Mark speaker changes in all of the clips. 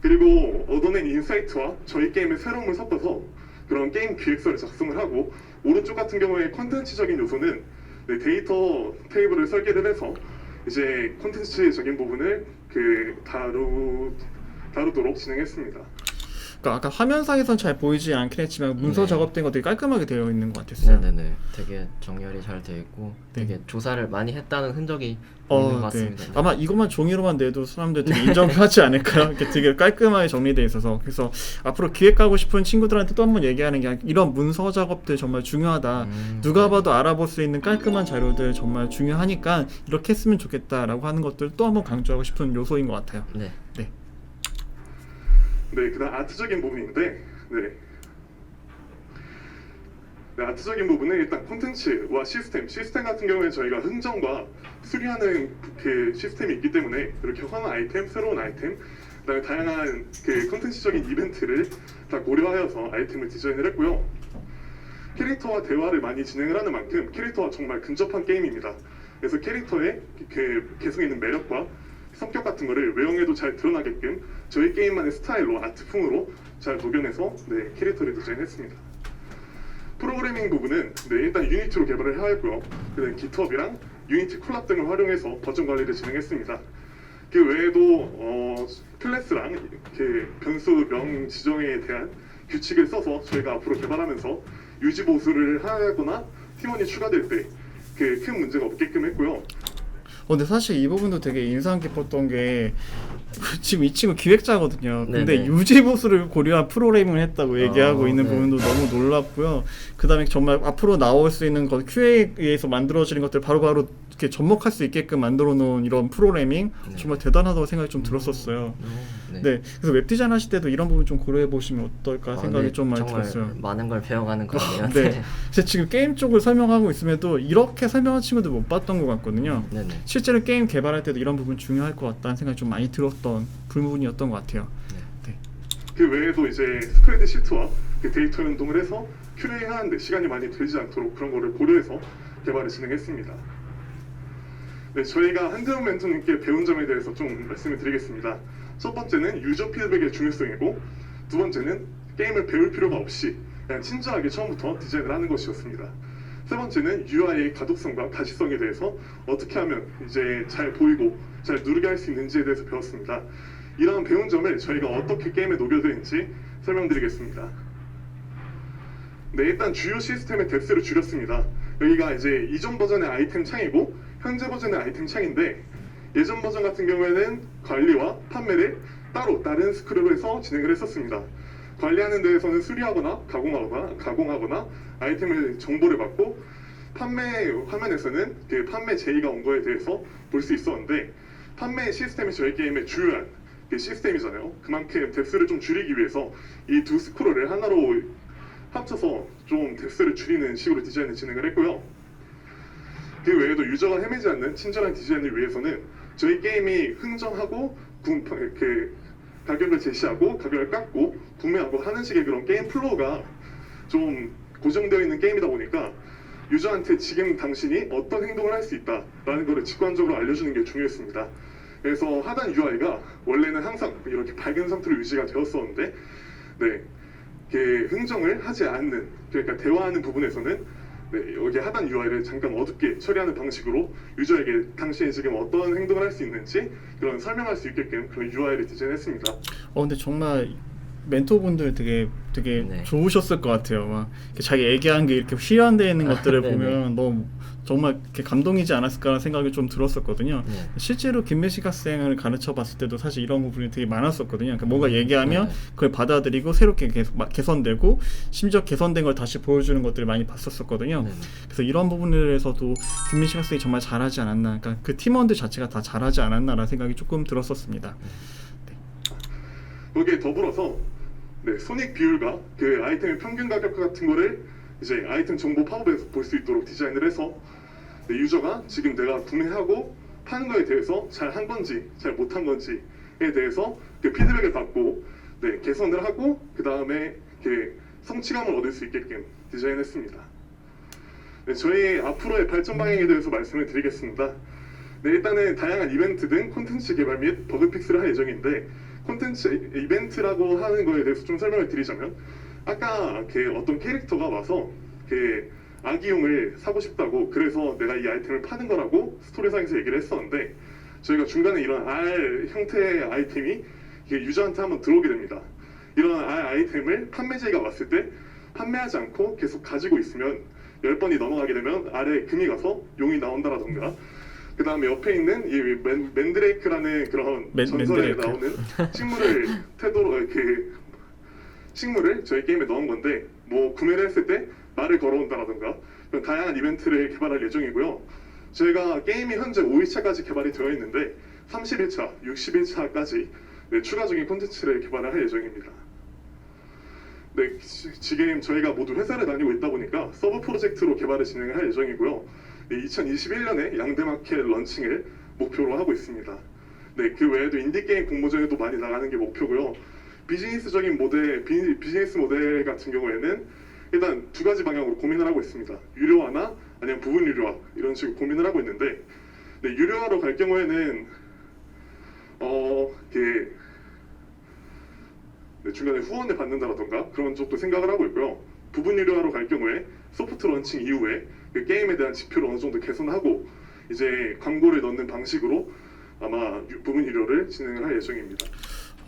Speaker 1: 그리고 얻어낸 인사이트와 저희 게임의 새로움을 섞어서 그런 게임 기획서를 작성을 하고 오른쪽 같은 경우에 컨텐츠적인 요소는 네, 데이터 테이블을 설계를 해서 이제 콘텐츠적인 부분을 그 다루 다루도록 진행했습니다.
Speaker 2: 그러니까 아까 화면상에선 잘 보이지 않긴 했지만 문서
Speaker 3: 네.
Speaker 2: 작업된 것들이 깔끔하게 되어 있는 것 같았어요.
Speaker 3: 네네네. 되게 정렬이 잘 돼 있고
Speaker 2: 네.
Speaker 3: 되게 조사를 많이 했다는 흔적이
Speaker 2: 어,
Speaker 3: 있는 것
Speaker 2: 네.
Speaker 3: 같습니다. 네.
Speaker 2: 아마 이것만 종이로만 내도 사람들 되게 인정하지 않을까요? 이렇게 되게 깔끔하게 정리돼 있어서 그래서 앞으로 기획하고 싶은 친구들한테 또 한번 얘기하는 게 이런 문서 작업들 정말 중요하다.
Speaker 3: 음,
Speaker 2: 누가
Speaker 3: 네.
Speaker 2: 봐도 알아볼 수 있는 깔끔한 자료들 정말 중요하니까 이렇게 했으면 좋겠다라고 하는 것들 또 한번 강조하고 싶은 요소인 것 같아요.
Speaker 3: 네.
Speaker 1: 네, 그다음 아트적인 부분인데, 네. 네, 아트적인 부분은 일단 콘텐츠와 시스템, 시스템 같은 경우에 저희가 흥정과 수리하는 그 시스템이 있기 때문에 이렇게 환한 아이템, 새로운 아이템, 그다음에 다양한 그 콘텐츠적인 이벤트를 다 고려하여서 아이템을 디자인을 했고요. 캐릭터와 대화를 많이 진행을 하는 만큼 캐릭터와 정말 근접한 게임입니다. 그래서 캐릭터의 그 개성 있는 매력과 성격 같은 거를 외형에도 잘 드러나게끔 저희 게임만의 스타일로 아트풍으로 잘 녹여내서 네, 캐릭터를 디자인했습니다. 프로그래밍 부분은 네, 일단 유니티로 개발을 하였고요. 그다음 GitHub이랑 유니티 콜랍 등을 활용해서 버전 관리를 진행했습니다. 그 외에도 어, 클래스랑 그 변수 명 지정에 대한 규칙을 써서 저희가 앞으로 개발하면서 유지 보수를 하거나 팀원이 추가될 때 그 큰 문제가 없게끔 했고요.
Speaker 2: 어, 근데 사실 이 부분도 되게 인상 깊었던 게 지금 이 친구 기획자거든요. 근데
Speaker 3: 네네.
Speaker 2: 유지 보수를 고려한 프로그래밍을 했다고 얘기하고
Speaker 3: 아,
Speaker 2: 있는
Speaker 3: 네.
Speaker 2: 부분도 너무 놀랍고요. 그다음에 정말 앞으로 나올 수 있는 것 QA에서 만들어지는 것들 바로바로 이렇게 접목할 수 있게끔 만들어 놓은 이런 프로그래밍
Speaker 3: 네.
Speaker 2: 정말 대단하다고 생각이 좀 들었었어요.
Speaker 3: 네.
Speaker 2: 네. 그래서 웹 디자인 하실 때도 이런 부분 좀 고려해 보시면 어떨까
Speaker 3: 아,
Speaker 2: 생각이
Speaker 3: 네,
Speaker 2: 좀 많이
Speaker 3: 정말
Speaker 2: 들었어요.
Speaker 3: 많은 걸 배워가는 것 같네요.
Speaker 2: 네. 그래서 지금 게임 쪽을 설명하고 있음에도 이렇게 설명한 친구들 못 봤던 것 같거든요.
Speaker 3: 네네.
Speaker 2: 실제로 게임 개발할 때도 이런 부분 중요할 것 같다는 생각이 좀 많이 들었 던 부분이었던 것 같아요.
Speaker 3: 네.
Speaker 1: 그 외에도 이제 스프레드 시트와 그 데이터 연동을 해서 QA 하는데 시간이 많이 들지 않도록 그런 거를 고려해서 개발을 진행했습니다. 네, 저희가 한재훈 멘토님께 배운 점에 대해서 좀 말씀을 드리겠습니다. 첫 번째는 유저 피드백의 중요성이고 두 번째는 게임을 배울 필요가 없이 그냥 친절하게 처음부터 디자인을 하는 것이었습니다. 세 번째는 UI의 가독성과 가시성에 대해서 어떻게 하면 이제 잘 보이고 잘 누르게 할 수 있는지에 대해서 배웠습니다. 이러한 배운 점을 저희가 어떻게 게임에 녹여드는지 설명드리겠습니다. 네, 일단 주요 시스템의 뎁스를 줄였습니다. 여기가 이제 이전 버전의 아이템 창이고 현재 버전의 아이템 창인데 예전 버전 같은 경우에는 관리와 판매를 따로 다른 스크롤로 해서 진행을 했었습니다. 관리하는 데에서는 수리하거나 가공하거나 가공하거나 아이템을 정보를 받고 판매 화면에서는 그 판매 제의가 온 거에 대해서 볼 수 있었는데 판매 시스템이 저희 게임의 주요한 그 시스템이잖아요. 그만큼 뎁스를 좀 줄이기 위해서 이 두 스크롤을 하나로 합쳐서 좀 뎁스를 줄이는 식으로 디자인을 진행을 했고요. 그 외에도 유저가 헤매지 않는 친절한 디자인을 위해서는 저희 게임이 흥정하고 구, 그 가격을 제시하고 가격을 깎고 구매하고 하는 식의 그런 게임 플로우가 좀 고정되어 있는 게임이다 보니까 유저한테 지금 당신이 어떤 행동을 할 수 있다라는 것을 직관적으로 알려주는 게 중요했습니다. 그래서 하단 UI가 원래는 항상 이렇게 밝은 상태로 유지가 되었었는데, 네, 그 흥정을 하지 않는 그러니까 대화하는 부분에서는 네, 여기 하단 UI를 잠깐 어둡게 처리하는 방식으로 유저에게 당신이 지금 어떤 행동을 할 수 있는지 그런 설명할 수 있게끔 그런 UI를 디자인했습니다.
Speaker 2: 어 근데 정말 멘토분들 되게 되게
Speaker 3: 네.
Speaker 2: 좋으셨을 것 같아요. 막 자기 얘기한 게 이렇게 실현되어 있는
Speaker 3: 아,
Speaker 2: 것들을
Speaker 3: 네네.
Speaker 2: 보면 너무 정말 이렇게 감동이지 않았을까라는 생각이 좀 들었었거든요.
Speaker 3: 네.
Speaker 2: 실제로 김매식 학생을 가르쳐 봤을 때도 사실 이런 부분이 되게 많았었거든요. 그러니까 뭔가 얘기하면
Speaker 3: 네네.
Speaker 2: 그걸 받아들이고 새롭게 계속 막 개선되고 심지어 개선된 걸 다시 보여주는 것들을 많이 봤었었거든요.
Speaker 3: 네네.
Speaker 2: 그래서 이런 부분에서도 김민식 학생이 정말 잘하지 않았나, 그러니까 그 팀원들 자체가 다 잘하지 않았나라는 생각이 조금 들었었습니다.
Speaker 1: 거기에 더불어서 네, 손익 비율과 그 아이템의 평균 가격 같은 거를 이제 아이템 정보 팝업에서 볼 수 있도록 디자인을 해서 네, 유저가 지금 내가 구매하고 파는 거에 대해서 잘 한 건지 잘 못한 건지에 대해서 그 피드백을 받고 네, 개선을 하고 그 다음에 그 성취감을 얻을 수 있게끔 디자인했습니다. 네, 저희 앞으로의 발전 방향에 대해서 말씀을 드리겠습니다. 네, 일단은 다양한 이벤트 등 콘텐츠 개발 및 버그 픽스를 할 예정인데 콘텐츠 이벤트라고 하는 거에 대해서 좀 설명을 드리자면 아까 그 어떤 캐릭터가 와서 그 아기용을 사고 싶다고 그래서 내가 이 아이템을 파는 거라고 스토리상에서 얘기를 했었는데 저희가 중간에 이런 R 형태의 아이템이 유저한테 한번 들어오게 됩니다. 이런 R 아이템을 판매자가 왔을 때 판매하지 않고 계속 가지고 있으면 10번이 넘어가게 되면 아래에 금이 가서 용이 나온다라던가 그 다음에 옆에 있는 이 맨, 맨드레이크라는 그런
Speaker 2: 맨-
Speaker 1: 전설에
Speaker 2: 맨드레이크.
Speaker 1: 나오는 식물을 태도로 그 식물을 저희 게임에 넣은 건데 뭐 구매를 했을 때 말을 걸어온다라던가 그런 다양한 이벤트를 개발할 예정이고요. 저희가 게임이 현재 5일차까지 개발이 되어 있는데 31차, 60일차까지 네, 추가적인 콘텐츠를 개발을 할 예정입니다. 네, 지- 지금 저희가 모두 회사를 다니고 있다 보니까 서브 프로젝트로 개발을 진행을 할 예정이고요. 네, 2021년에 양대마켓 런칭을 목표로 하고 있습니다. 네, 그 외에도 인디게임 공모전에도 많이 나가는 게 목표고요. 비즈니스적인 모델, 비, 비즈니스 모델 같은 경우에는 일단 두 가지 방향으로 고민을 하고 있습니다. 유료화나 아니면 부분 유료화 이런 식으로 고민을 하고 있는데 네, 유료화로 갈 경우에는 어, 그 네, 중간에 후원을 받는다라던가 그런 쪽도 생각을 하고 있고요. 부분 유료화로 갈 경우에 소프트 런칭 이후에 그 게임에 대한 지표를 어느 정도 개선하고 이제 광고를 넣는 방식으로 아마 유- 부분 유료를 진행을 할 예정입니다.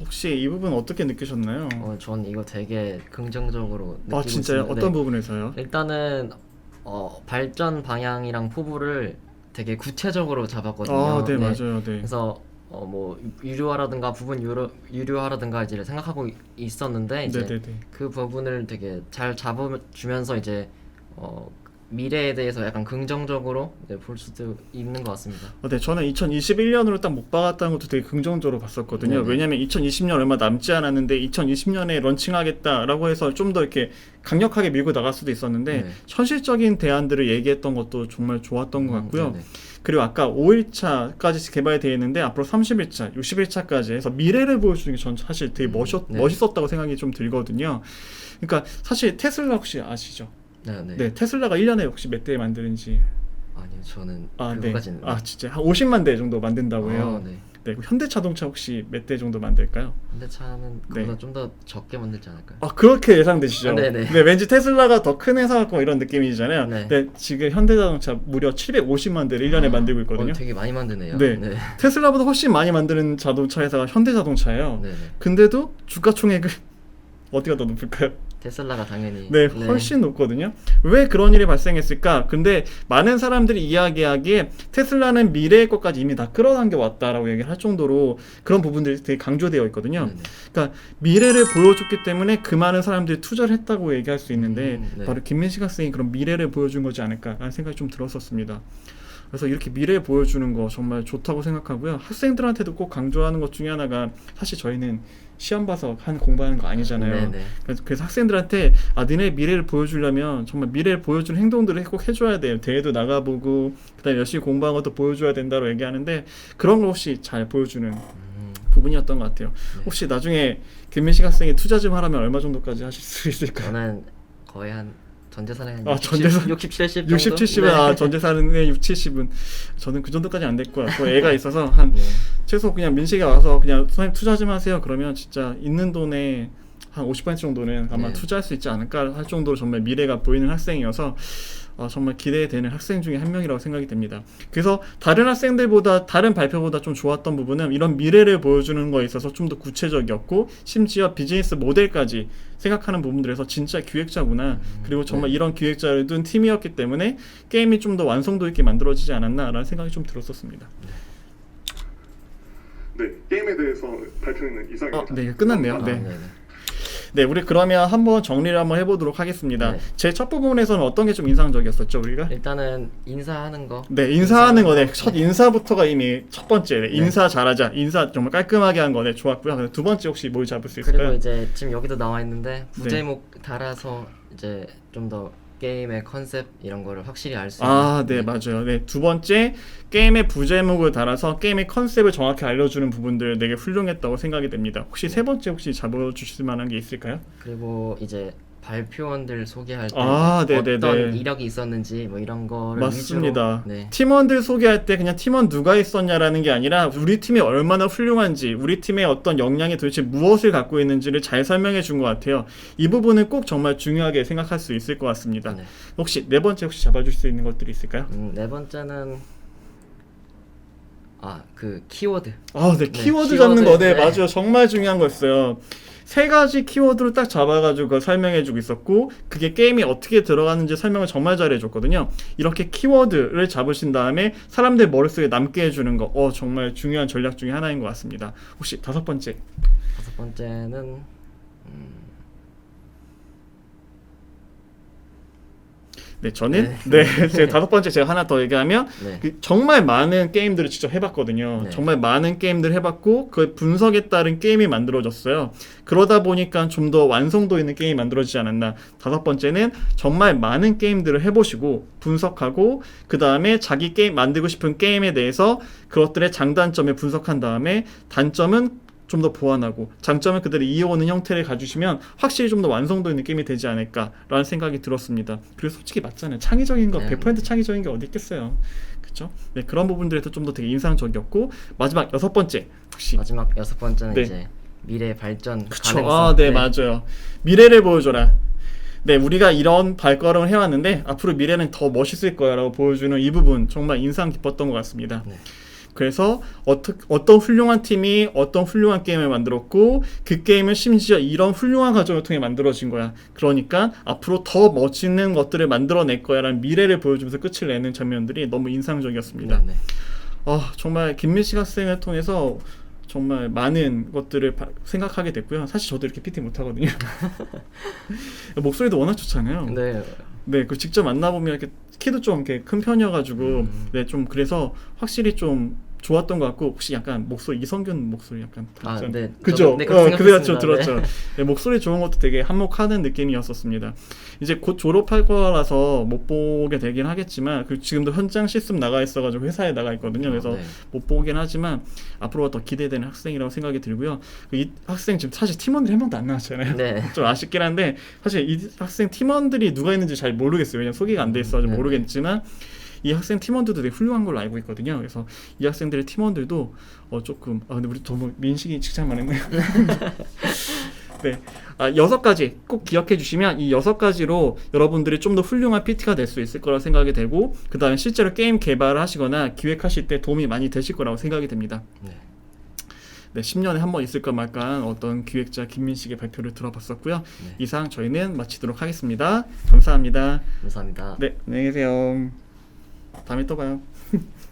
Speaker 2: 혹시 이 부분 어떻게 느끼셨나요?
Speaker 3: 어, 전 이거 되게 긍정적으로 느끼고
Speaker 2: 아 진짜요?
Speaker 3: 있습니다.
Speaker 2: 어떤
Speaker 3: 네.
Speaker 2: 부분에서요?
Speaker 3: 일단은 어, 발전 방향이랑 포부를 되게 구체적으로 잡았거든요.
Speaker 2: 아, 네, 맞아요. 네.
Speaker 3: 그래서 어, 뭐 유료화라든가 부분 유료 유료화라든가 이제 생각하고 이- 있었는데 이제
Speaker 2: 네, 네, 네.
Speaker 3: 그 부분을 되게 잘 잡아주면서 이제 어, 미래에 대해서 약간 긍정적으로 네, 볼 수도 있는 것 같습니다.
Speaker 2: 어, 네, 저는 2021년으로 딱 못 박았다는 것도 되게 긍정적으로 봤었거든요.
Speaker 3: 네네.
Speaker 2: 왜냐면 2020년 얼마 남지 않았는데 2020년에 런칭하겠다라고 해서 좀 더 이렇게 강력하게 밀고 나갈 수도 있었는데
Speaker 3: 네.
Speaker 2: 현실적인 대안들을 얘기했던 것도 정말 좋았던 것
Speaker 3: 음,
Speaker 2: 같고요.
Speaker 3: 네네.
Speaker 2: 그리고 아까 5일차까지 개발되어 있는데 앞으로 30일차, 60일차까지 해서 미래를 보여주는 게 전 사실 되게
Speaker 3: 음,
Speaker 2: 멋있,
Speaker 3: 네.
Speaker 2: 멋있었다고 생각이 좀 들거든요. 그러니까 사실 테슬라 혹시 아시죠?
Speaker 3: 네, 네.
Speaker 2: 네, 테슬라가 1년에 혹시 몇 대 만드는지
Speaker 3: 아니요, 저는
Speaker 2: 아, 네.
Speaker 3: 그거까지는.
Speaker 2: 아, 진짜 한 50만 대 정도 만든다고 해요.
Speaker 3: 아, 네.
Speaker 2: 네, 그럼 현대자동차 혹시 몇 대 정도 만들까요?
Speaker 3: 근데 차는
Speaker 2: 네.
Speaker 3: 그보다 좀 더 적게 만들지 않을까요?
Speaker 2: 아 그렇게 예상되시죠?
Speaker 3: 아, 네네.
Speaker 2: 네, 왠지 테슬라가 더 큰 회사 같고 이런 느낌이잖아요.
Speaker 3: 네.
Speaker 2: 네, 지금 현대자동차 무려 750만 대를 1년에 만들고 있거든요.
Speaker 3: 어, 되게 많이 만드네요.
Speaker 2: 네.
Speaker 3: 네.
Speaker 2: 테슬라보다 훨씬 많이 만드는 자동차 회사가 현대자동차예요.
Speaker 3: 네, 네.
Speaker 2: 근데도 주가 총액은 어디가 더 높을까요?
Speaker 3: 테슬라가 당연히
Speaker 2: 네, 훨씬 높거든요. 왜 그런 일이 발생했을까? 근데 많은 사람들이 이야기하기에 테슬라는 미래의 것까지 이미 다 끌어당겨 왔다라고 얘기를 할 정도로 그런 부분들이 되게 강조되어 있거든요.
Speaker 3: 네, 네.
Speaker 2: 그러니까 미래를 보여줬기 때문에 그 많은 사람들이 투자를 했다고 얘기할 수 있는데
Speaker 3: 음, 네.
Speaker 2: 바로 김민식 학생이 그런 미래를 보여준 거지 않을까라는 생각이 좀 들었었습니다. 그래서 이렇게 미래 보여주는 거 정말 좋다고 생각하고요. 학생들한테도 꼭 강조하는 것 중에 하나가 사실 저희는 시험 봐서 한 공부하는 거 아니잖아요.
Speaker 3: 네, 네.
Speaker 2: 그래서, 학생들한테 아 니네 미래를 보여주려면 정말 미래를 보여주는 행동들을 꼭 해줘야 돼요. 대회도 나가보고 그다음에 열심히 공부한 것도 보여줘야 된다고 얘기하는데 그런 거 혹시 잘 보여주는
Speaker 3: 음,
Speaker 2: 부분이었던 것 같아요.
Speaker 3: 네.
Speaker 2: 혹시 나중에 김민식 학생이 투자 좀 하라면 얼마 정도까지 하실 수 있을까요?
Speaker 3: 저는 거의 한 전재산에 한
Speaker 2: 아,
Speaker 3: 60,
Speaker 2: 전재산.
Speaker 3: 60, 70 정도.
Speaker 2: 60, 70은
Speaker 3: 네.
Speaker 2: 아 전재산의 6, 70은 저는 그 정도까지 안 될 거야. 또 애가 있어서 한
Speaker 3: 네.
Speaker 2: 최소 그냥 민식이 와서 그냥 선생님 투자 좀 하세요. 그러면 진짜 있는 돈에 한 50% 정도는 아마
Speaker 3: 네.
Speaker 2: 투자할 수 있지 않을까 할 정도로 정말 미래가 보이는 학생이어서 어, 정말 기대되는 학생 중에 한 명이라고 생각이 됩니다. 그래서 다른 학생들보다 다른 발표보다 좀 좋았던 부분은 이런 미래를 보여주는 거에 있어서 좀 더 구체적이었고 심지어 비즈니스 모델까지 생각하는 부분들에서 진짜 기획자구나 그리고 정말
Speaker 3: 네.
Speaker 2: 이런 기획자를 둔 팀이었기 때문에 게임이 좀 더 완성도 있게 만들어지지 않았나라는 생각이 좀 들었었습니다.
Speaker 1: 네, 게임에 대해서 발표는 이상입니다.
Speaker 2: 아, 네, 끝났네요.
Speaker 3: 아,
Speaker 2: 네.
Speaker 3: 네, 네.
Speaker 2: 네, 우리 그러면 한번 정리를 한번 해보도록 하겠습니다.
Speaker 3: 네.
Speaker 2: 제 첫 부분에서는 어떤 게 좀 인상적이었었죠, 우리가?
Speaker 3: 일단은 인사하는 거.
Speaker 2: 네, 인사하는 거네.
Speaker 3: 거.
Speaker 2: 첫 인사부터가 이미 첫 번째. 네,
Speaker 3: 네.
Speaker 2: 인사 잘하자. 인사 정말 깔끔하게 한 거네. 좋았고요. 두 번째 혹시 뭘 잡을 수 있을까요?
Speaker 3: 그리고 이제 지금 여기도 나와 있는데
Speaker 2: 네.
Speaker 3: 부제목 달아서 이제 좀 더 게임의 컨셉 이런 거를 확실히 알 수 있는.
Speaker 2: 아, 네, 맞아요. 네, 두 번째 게임의 부제목을 달아서 게임의 컨셉을 정확히 알려주는 부분들 되게 훌륭했다고 생각이 됩니다. 혹시 세 번째 혹시 잡아주실 만한 게 있을까요?
Speaker 3: 그리고 이제 발표원들 소개할 때
Speaker 2: 아, 네네네.
Speaker 3: 어떤 이력이 있었는지 뭐 이런 거를
Speaker 2: 맞습니다.
Speaker 3: 위주로 네.
Speaker 2: 팀원들 소개할 때 그냥 팀원 누가 있었냐라는 게 아니라 우리 팀이 얼마나 훌륭한지, 우리 팀의 어떤 역량이 도대체 무엇을 갖고 있는지를 잘 설명해 준 것 같아요. 이 부분은 꼭 정말 중요하게 생각할 수 있을 것 같습니다.
Speaker 3: 네.
Speaker 2: 혹시 네 번째 혹시 잡아줄 수 있는 것들이 있을까요?
Speaker 3: 음, 네 번째는 아 그 키워드
Speaker 2: 아, 네,
Speaker 3: 네,
Speaker 2: 키워드
Speaker 3: 키워드,
Speaker 2: 잡는 거, 네,
Speaker 3: 네.
Speaker 2: 맞아요. 정말 중요한 거였어요. 세 가지 키워드로 딱 잡아가지고 그걸 설명해주고 있었고, 그게 게임이 어떻게 들어가는지 설명을 정말 잘해줬거든요. 이렇게 키워드를 잡으신 다음에 사람들 머릿속에 남게 해주는 거, 어, 정말 중요한 전략 중에 하나인 것 같습니다. 혹시 다섯 번째,
Speaker 3: 다섯 번째는 음,
Speaker 2: 네, 저는 네, 제 다섯 번째 제가 하나 더 얘기하면
Speaker 3: 네.
Speaker 2: 그 정말 많은 게임들을 직접 해봤거든요.
Speaker 3: 네.
Speaker 2: 정말 많은 게임들 해봤고 그 분석에 따른 게임이 만들어졌어요. 그러다 보니까 좀 더 완성도 있는 게임이 만들어지지 않았나. 다섯 번째는 정말 많은 게임들을 해보시고 분석하고 그 다음에 자기 게임 만들고 싶은 게임에 대해서 그것들의 장단점을 분석한 다음에 단점은 좀 더 보완하고 장점을 그대로 이어오는 형태를 가주시면 확실히 좀 더 완성도 있는 게임이 되지 않을까라는 생각이 들었습니다. 그리고 솔직히 맞잖아요. 창의적인 거
Speaker 3: 네.
Speaker 2: 100% 창의적인 게 어디 있겠어요. 그렇죠? 네 그런 부분들에서 좀 더 되게 인상적이었고 마지막 여섯 번째 혹시
Speaker 3: 마지막 여섯 번째는
Speaker 2: 네.
Speaker 3: 이제 미래 발전
Speaker 2: 그쵸.
Speaker 3: 가능성
Speaker 2: 아, 네, 맞아요. 미래를 보여줘라. 네, 우리가 이런 발걸음을 해왔는데 앞으로 미래는 더 멋있을 거야라고 보여주는 이 부분 정말 인상 깊었던 것 같습니다.
Speaker 3: 네.
Speaker 2: 그래서 어떠, 어떤 훌륭한 팀이 어떤 훌륭한 게임을 만들었고 그 게임은 심지어 이런 훌륭한 과정을 통해 만들어진 거야. 그러니까 앞으로 더 멋있는 것들을 만들어낼 거야라는 미래를 보여주면서 끝을 내는 장면들이 너무 인상적이었습니다.
Speaker 3: 네, 네.
Speaker 2: 아 정말 김민식 학생을 통해서 정말 많은 것들을 바- 생각하게 됐고요. 사실 저도 이렇게 PT 못하거든요. 목소리도 워낙 좋잖아요. 네,
Speaker 3: 네.
Speaker 2: 그 직접 만나보면 이렇게 키도 좀 이렇게 큰 편이어가지고
Speaker 3: 음.
Speaker 2: 네 좀 그래서 확실히 좀 좋았던 것 같고 혹시 약간 목소리 이성균 목소리 약간
Speaker 3: 아,
Speaker 2: 닮지
Speaker 3: 네.
Speaker 2: 않- 그죠?
Speaker 3: 저도- 네,
Speaker 2: 어,
Speaker 3: 그렇게 생각했습니다.
Speaker 2: 들었죠. 네, 목소리 좋은 것도 되게 한몫하는 느낌이었었습니다. 이제 곧 졸업할 거라서 못 보게 되긴 하겠지만 그 지금도 현장 실습 나가 있어가지고 회사에 나가 있거든요. 그래서
Speaker 3: 네.
Speaker 2: 못 보긴 하지만 앞으로가 더 기대되는 학생이라고 생각이 들고요. 그이 학생 지금 사실 팀원들이 한 명도 안 나왔잖아요.
Speaker 3: 네.
Speaker 2: 좀 아쉽긴 한데 사실 이 학생 팀원들이 누가 있는지 잘 모르겠어요. 왜냐면 소개가 안 돼 있어서
Speaker 3: 네,
Speaker 2: 모르겠지만 이 학생 팀원들도 되게 훌륭한 걸로 알고 있거든요. 그래서 이 학생들의 팀원들도 어 조금 아 근데 우리 너무 민식이 칭찬만 했네요. 네. 아, 여섯 가지 꼭 기억해 주시면 이 여섯 가지로 여러분들이 좀 더 훌륭한 PT가 될 수 있을 거라고 생각이 되고 그 다음에 실제로 게임 개발을 하시거나 기획하실 때 도움이 많이 되실 거라고 생각이 됩니다.
Speaker 3: 네.
Speaker 2: 네, 10년에 한 번 있을까 말까 어떤 기획자 김민식의 발표를 들어봤었고요.
Speaker 3: 네.
Speaker 2: 이상 저희는 마치도록 하겠습니다. 감사합니다.
Speaker 3: 감사합니다.
Speaker 2: 네, 안녕히 계세요. 다음에 또 봐요.